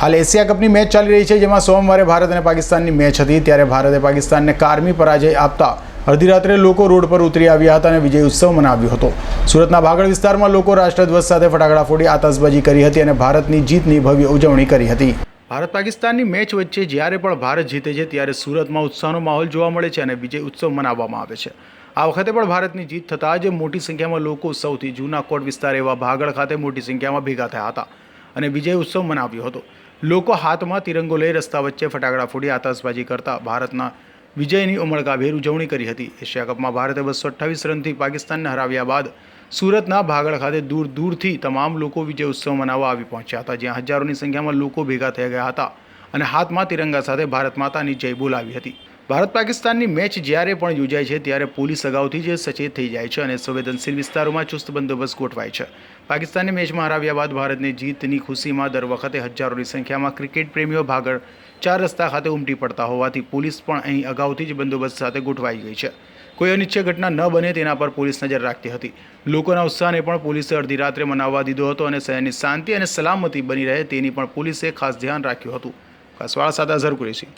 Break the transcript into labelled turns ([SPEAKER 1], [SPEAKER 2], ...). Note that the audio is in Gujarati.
[SPEAKER 1] હાલ એશિયા કપની મેચ ચાલી રહી છે, જેમાં સોમવારે ભારત અને પાકિસ્તાનની મેચ હતી. ત્યારે ભારતે પાકિસ્તાનને કારમી પરાજય આપતા અડધી રાત્રે લોકો રોડ પર ઉતરી આવ્યા હતા અને વિજય ઉત્સવ મનાવ્યો હતો. સુરતના ભાગળ વિસ્તારમાં લોકો રાષ્ટ્રધ્વજ સાથે ફટાકડા ફોડી આતશબાજી કરી હતી અને ભારતની જીતની ભવ્ય ઉજવણી કરી હતી. ભારત પાકિસ્તાનની મેચ વચ્ચે જ્યારે પણ ભારત જીતે છે, ત્યારે સુરતમાં ઉત્સાહનો માહોલ જોવા મળે છે અને વિજય ઉત્સવ મનાવવામાં આવે છે. આ વખતે પણ ભારતની જીત થતાં જ મોટી સંખ્યામાં લોકો સૌથી જૂના કોટ વિસ્તાર એવા ભાગળ ખાતે મોટી સંખ્યામાં ભેગા થયા હતા. અને વિજય ઉત્સવ મનાવ્યો હતો. લોકો હાથમાં તિરંગો લઈ રસ્તા વચ્ચે ફટાકડા ફોડી આતશબાજી કરતા ભારતના વિજયની ઉમળકાભેર ઉજવણી કરી હતી. એશિયા કપમાં ભારતે બસો અઠ્ઠાવીસ રનથી પાકિસ્તાનને હરાવ્યા બાદ સુરતના ભાગળ ખાતે દૂર દૂરથી તમામ લોકો વિજય ઉત્સવ મનાવવા આવી પહોંચ્યા હતા, જ્યાં હજારોની સંખ્યામાં લોકો ભેગા થઈ ગયા હતા અને હાથમાં તિરંગા સાથે ભારત માતાની જય બોલાવી હતી. ભારત પાકિસ્તાનની મેચ જ્યારે પણ યોજાય છે, ત્યારે પોલીસ અગાઉથી જ સચેત થઈ જાય છે અને સંવેદનશીલ વિસ્તારોમાં ચુસ્ત બંદોબસ્ત ગોઠવાય છે. પાકિસ્તાનની મેચમાં હરાવ્યા બાદ ભારતની જીતની ખુશીમાં દર વખતે હજારોની સંખ્યામાં ક્રિકેટ પ્રેમીઓ ભાગળ ચાર રસ્તા ખાતે ઉમટી પડતા હોવાથી પોલીસ પણ અહીં અગાઉથી જ બંદોબસ્ત સાથે ગોઠવાઈ ગઈ છે. કોઈ અનિચ્છય ઘટના ન બને તેના પર પોલીસ નજર રાખતી હતી. લોકોના ઉત્સાહને પણ પોલીસે અડધી રાત્રે મનાવવા દીધો હતો અને શહેરની શાંતિ અને સલામતી બની રહે તેની પણ પોલીસે ખાસ ધ્યાન રાખ્યું હતું. કસવાળા સાથે અઝહર કુરેશી